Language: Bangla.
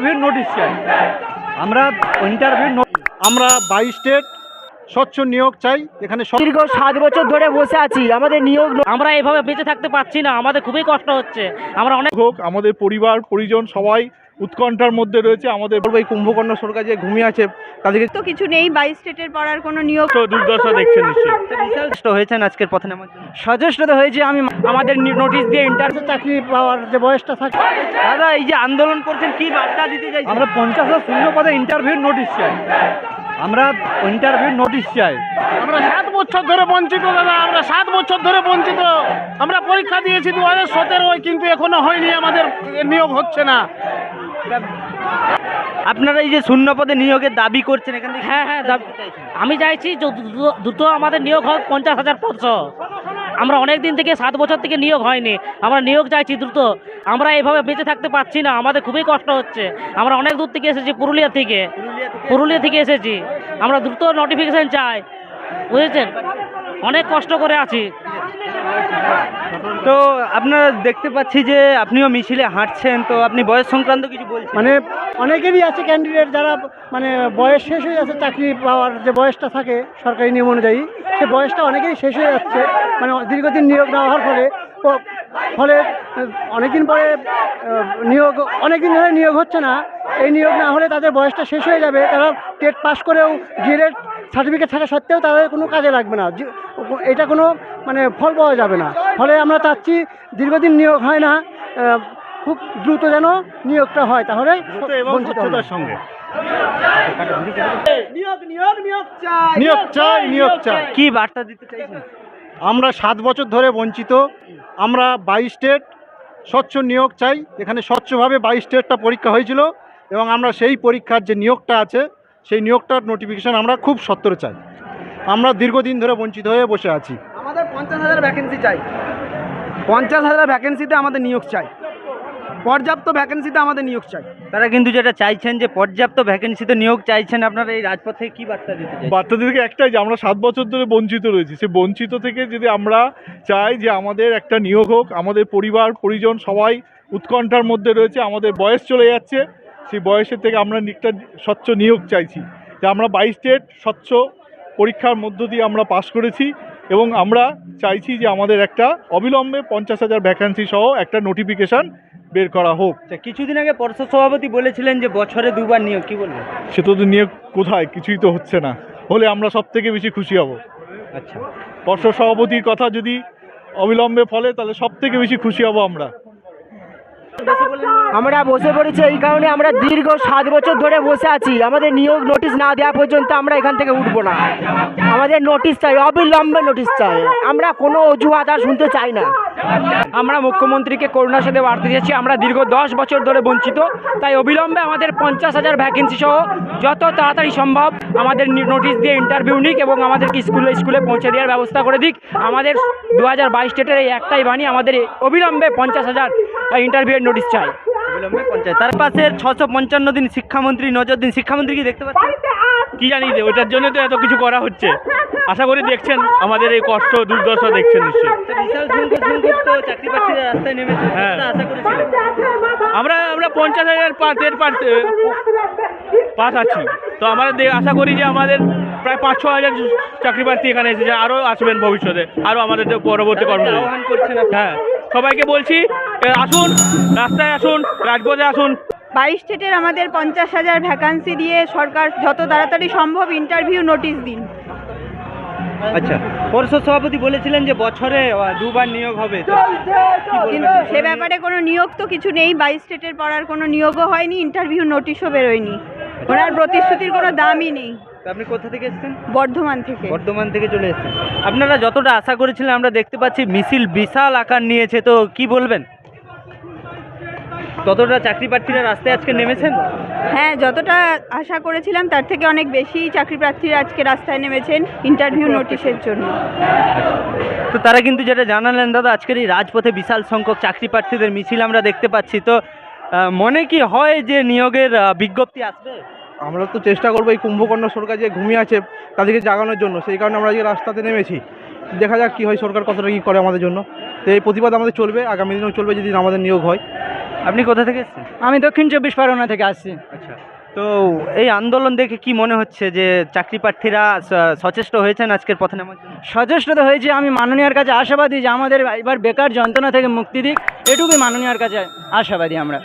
ইন্টারভিউ নোটিশ চাই। আমরা ইন্টারভিউ আমরা বাই স্টেট স্বচ্ছ নিয়োগ চাই। এখানে দীর্ঘ সাত বছর ধরে বসে আছি। আমাদের নিয়োগ আমরা এভাবে বেঁচে থাকতে পারছি না। আমাদের খুবই কষ্ট হচ্ছে। আমরা অনেক হোক আমাদের পরিবার পরিজন সবাই উৎকণ্ঠার মধ্যে রয়েছে আমাদের। এই কুম্ভকর্ণ সরকার যে ঘুমিয়ে আছে তাদেরকে তো কিছু নেই বাইশ স্টেটের পড়ার কোনো নিয়োগ দুর্দশা দেখছেন নিশ্চয়ই। হয়েছেন আজকের পথে নামার জন্য? সচেষ্ট তো হয়েছে আমি আমাদের নোটিশ দিয়ে ইন্টারভিউ চাকরি পাওয়ার যে বয়সটা থাকে। দাদা এই যে আন্দোলন করছেন কি বার্তা দিতে চাই আমরা পঞ্চাশ হাজার শূন্য পদে ইন্টারভিউ নোটিশ চাই। আমরা ইন্টারভিউ নোটিশ চাই। আমরা সাত বছর ধরে বঞ্চিত দাদা আমরা সাত বছর ধরে বঞ্চিত। আমরা পরীক্ষা দিয়েছি দু হাজার সতেরোয় কিন্তু এখনও হয়নি আমাদের নিয়োগ হচ্ছে না। আপনারা এই যে শূন্য পদে নিয়োগের দাবি করছেন এখান থেকে হ্যাঁ হ্যাঁ দাবি- আমি চাইছি দ্রুত- আমাদের নিয়োগ হোক পঞ্চাশ হাজার পদসহ আমরা অনেক দিন থেকে সাত বছর থেকে নিয়োগ হয়নি। আমরা নিয়োগ চাইছি দ্রুত। আমরা এইভাবে বেঁচে থাকতে পারছি না। আমাদের খুবই কষ্ট হচ্ছে। আমরা অনেক দূর থেকে এসেছি পুরুলিয়া থেকে। পুরুলিয়া থেকে? এসেছি। আমরা দ্রুত নোটিফিকেশান চাই। বুঝেছেন? অনেক কষ্ট করে আছি। তো আপনারা দেখতে পাচ্ছি যে আপনিও মিছিলে হাঁটছেন, তো আপনি বয়স সংক্রান্ত কিছু বলছেন? মানে অনেকেরই আছে ক্যান্ডিডেট যারা মানে বয়স শেষ হয়ে যাচ্ছে, চাকরি পাওয়ার যে বয়সটা থাকে সরকারি নিয়ম অনুযায়ী, সে বয়সটা অনেকেরই শেষ হয়ে যাচ্ছে মানে দীর্ঘদিন নিয়োগ না হওয়ার ফলে। ফলে অনেকদিন পরে নিয়োগ, অনেকদিন ধরে নিয়োগ হচ্ছে না। এই নিয়োগ না হলে তাদের বয়সটা শেষ হয়ে যাবে, তারা টেট পাস করেও ডিএলএড সার্টিফিকেট থাকা সত্ত্বেও তাদের কোনো কাজে লাগবে না। যে- এটা কোনো মানে ফল পাওয়া যাবে না। ফলে আমরা চাচ্ছি দীর্ঘদিন নিয়োগ হয় না খুব দ্রুত যেন নিয়োগটা হয় তাহলে সঙ্গে। নিয়োগ চাই নিয়োগ চাই। কি বার্তা দিতে চাইছেন? আমরা সাত বছর ধরে বঞ্চিত। আমরা বাইশ স্টেট স্বচ্ছ নিয়োগ চাই। এখানে স্বচ্ছভাবে বাইশ স্টেটটা পরীক্ষা হয়েছিল এবং আমরা সেই পরীক্ষার যে নিয়োগটা আছে সেই নিয়োগটার নোটিফিকেশন আমরা খুব সত্তর চাই। আমরা দীর্ঘদিন ধরে বঞ্চিত হয়ে বসে আছি। আমাদের পঞ্চাশ হাজার ভ্যাকেন্সি চাই। পঞ্চাশ হাজার ভ্যাকেন্সিতে আমাদের নিয়োগ চাই। পর্যাপ্ত ভ্যাকেন্সিতে আমাদের নিয়োগ চাই। তারা কিন্তু যেটা চাইছেন যে পর্যাপ্ত ভ্যাকেন্সিতে নিয়োগ চাইছেন আপনারা এই রাজপথে কি বার্তা দিতে চাইছেন? বাচ্চাদেরকে একটাই যে আমরা সাত বছর ধরে বঞ্চিত রয়েছি। সে বঞ্চিত থেকে যদি আমরা চাই যে আমাদের একটা নিয়োগ হোক আমাদের পরিবার পরিজন সবাই উৎকণ্ঠার মধ্যে রয়েছে আমাদের বয়স চলে যাচ্ছে সেই বয়সের থেকে আমরা একটা স্বচ্ছ নিয়োগ চাইছি। যে আমরা বাইশ স্টেট স্বচ্ছ পরীক্ষার মধ্য দিয়ে আমরা পাশ করেছি এবং আমরা চাইছি যে আমাদের একটা অবিলম্বে পঞ্চাশ হাজার ভ্যাকান্সি সহ একটা নোটিফিকেশান বের করা হোক। আচ্ছা, কিছুদিন আগে পর্ষদ সভাপতি বলেছিলেন যে বছরে দুবার নিয়োগ কি বলবেন সে তো নিয়োগ কোথায়? কিছুই তো হচ্ছে না। হলে আমরা সব থেকে বেশি খুশি হব। আচ্ছা। পর্ষদ সভাপতির কথা যদি অবিলম্বে ফলে তাহলে সব থেকে বেশি খুশি হব আমরা। আমরা বসে পড়েছি এই কারণে আমরা দীর্ঘ সাত বছর ধরে বসে আছি। আমাদের নিয়োগ নোটিশ না দেওয়া পর্যন্ত আমরা এখান থেকে উঠবো না। আমাদের নোটিশ চাই, অবিলম্বে নোটিশ চাই। আমরা কোনো অজুহাত আর শুনতে চাই না। আমরা মুখ্যমন্ত্রীকে করোনার সাথে বার্তা দিয়েছি, আমরা দীর্ঘ দশ বছর ধরে বঞ্চিত। তাই অবিলম্বে আমাদের পঞ্চাশ হাজার ভ্যাকেন্সি সহ যত তাড়াতাড়ি সম্ভব আমাদের নোটিশ দিয়ে ইন্টারভিউ নিক এবং আমাদেরকে স্কুলে স্কুলে পৌঁছে দেওয়ার ব্যবস্থা করে দিক। আমাদের দু হাজার বাইশ স্টেটের এই একটাই বাণী, আমাদের অবিলম্বে পঞ্চাশ হাজার ইন্টারভিউয়ের নোটিশ চাই। অবিলম্বে পঞ্চায়েত। তার পাশে ছশো পঞ্চান্ন দিন শিক্ষামন্ত্রী নজর দিন। শিক্ষামন্ত্রী কি দেখতে পাচ্ছেন? কি জানি যে ওটার জন্য তো এত কিছু করা হচ্ছে। আশা করি দেখছেন আমাদের এই কষ্ট দুর্দশা দেখছেন নিশ্চয়ই। বিশাল সংখ্যক সংখ্যক তো চাকরি প্রার্থীরা রাস্তায় নেমেছে হ্যাঁ। আশা করেছিলেন আমরা আমরা পঞ্চাশ হাজার পাঁচের পাঁচ পাস আছি। তো আমরা আশা করি যে আমাদের প্রায় পাঁচ ছ হাজার চাকরি প্রার্থী এখানে এসেছে আরও আসবেন ভবিষ্যতে। আরও আমাদের পরবর্তী কর্ম। হ্যাঁ। সবাইকে বলছি আসুন রাস্তায় আসুন রাজপথে আসুন। বাইশ স্টেটের আমাদের পঞ্চাশ হাজার ভ্যাকান্সি দিয়ে সরকার যত তাড়াতাড়ি সম্ভব ইন্টারভিউ নোটিশ দিন। আচ্ছা পরিষদ সভাপতি বলেছিলেন যে বছরে দুবার নিয়োগ হবে? কিন্তু সে ব্যাপারে কোনো নিয়োগ তো কিছু নেই বাইশ স্টেটের পড়ার কোনো নিয়োগও হয়নি ইন্টারভিউ নোটিশও বেরোয়নি। ওনার প্রতিশ্রুতির কোনো দামই নেই। আপনি কোথা থেকে এসেছেন? বর্ধমান থেকে। বর্ধমান থেকে চলে এসেছেন। আপনারা যতটা আশা করেছিলেন আমরা দেখতে পাচ্ছি মিছিল বিশাল আকার নিয়েছে তো কি বলবেন? ততটা চাকরি প্রার্থীরা রাস্তায় আজকে নেমেছেন? হ্যাঁ যতটা আশা করেছিলাম তার থেকে অনেক বেশি চাকরি প্রার্থীরা আজকে রাস্তায় নেমেছেন ইন্টারভিউ নোটিশের জন্য। তো তারা কিন্তু যেটা জানালেন দাদা আজকের এই রাজপথে বিশাল সংখ্যক চাকরি প্রার্থীদের মিছিল আমরা দেখতে পাচ্ছি। তো মনে কি হয় যে নিয়োগের বিজ্ঞপ্তি আসবে? আমরা তো চেষ্টা করব এই কুম্ভকর্ণ সরকার যে ঘুমিয়ে আছে তাদেরকে জাগানোর জন্য সেই কারণে আমরা আজকে রাস্তাতে নেমেছি। দেখা যাক কী হয় সরকার কতটা কী করে আমাদের জন্য। তো এই প্রতিবাদ আমাদের চলবে আগামী দিনেও চলবে যদি আমাদের নিয়োগ হয়। আপনি কোথা থেকে এসেছেন? আমি দক্ষিণ চব্বিশ পরগনা থেকে আসছি। আচ্ছা তো এই আন্দোলন দেখে কি মনে হচ্ছে যে চাকরি প্রার্থীরা সচেষ্ট হয়েছেন আজকের পথে নামার জন্য? সচেষ্ট তো হয়েছে আমি মাননীয়ার কাছে আশাবাদী যে আমাদের এবার বেকার যন্ত্রণা থেকে মুক্তি দিক এটুকুই মাননীয়ার কাছে আশাবাদী আমরা।